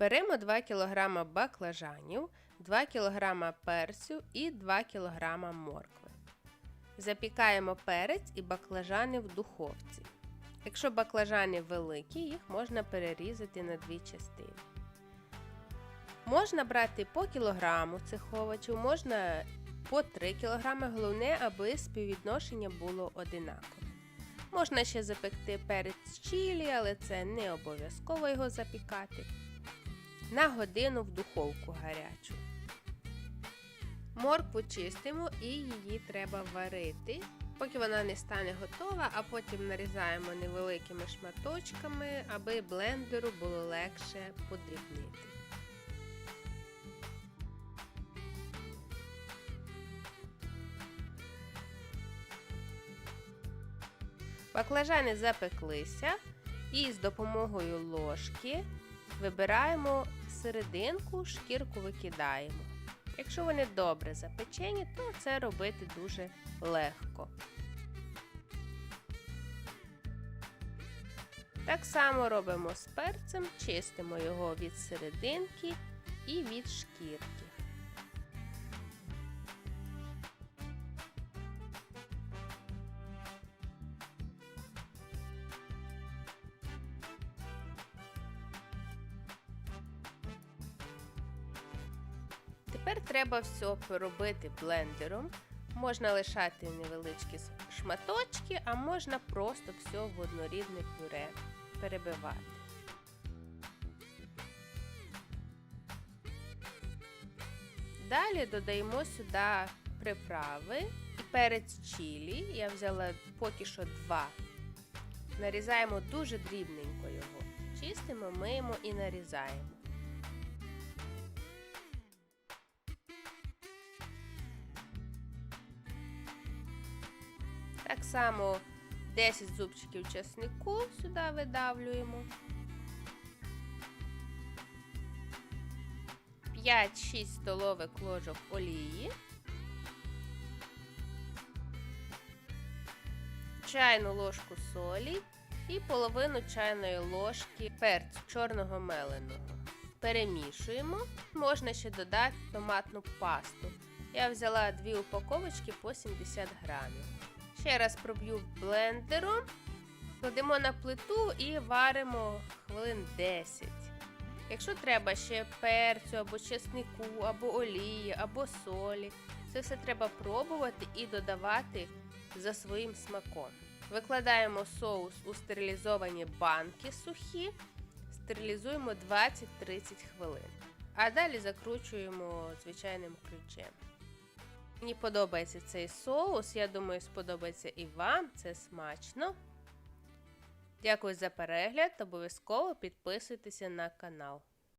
Беремо 2 кг баклажанів, 2 кг перцю і 2 кг моркви. Запікаємо перець і баклажани в духовці. Якщо баклажани великі, їх можна перерізати на дві частини. Можна брати по кілограму цих овочів, можна по 3 кг, головне, аби співвідношення було одинакове. Можна ще запекти перець чилі, але це не обов'язково його запікати. На годину в духовку гарячу. Моркву чистимо і її треба варити, поки вона не стане готова, а потім нарізаємо невеликими шматочками, аби блендеру було легше подрібнити. Баклажани запеклися і з допомогою ложки вибираємо серединку, шкірку викидаємо. Якщо вони добре запечені, то це робити дуже легко. Так само робимо з перцем, чистимо його від серединки і від шкірки. Треба все поробити блендером. Можна лишати невеличкі шматочки, а можна просто все в однорідне пюре перебивати. Далі додаємо сюди приправи і перець чилі. Я взяла поки що два. Нарізаємо дуже дрібненько його. Чистимо, миємо і нарізаємо. Так само 10 зубчиків чеснику сюди видавлюємо. 5-6 столових ложок олії. Чайну ложку солі і половину чайної ложки перцю чорного меленого. Перемішуємо. Можна ще додати томатну пасту. Я взяла дві упаковочки по 70 грамів. Ще раз проб'ю блендером, кладемо на плиту і варимо хвилин 10. Якщо треба ще перцю, або чеснику, або олії, або солі, це все треба пробувати і додавати за своїм смаком. Викладаємо соус у стерилізовані банки сухі, стерилізуємо 20-30 хвилин. А далі закручуємо звичайним ключем. Мені подобається цей соус, я думаю, сподобається і вам. Це смачно. Дякую за перегляд. Обов'язково підписуйтеся на канал.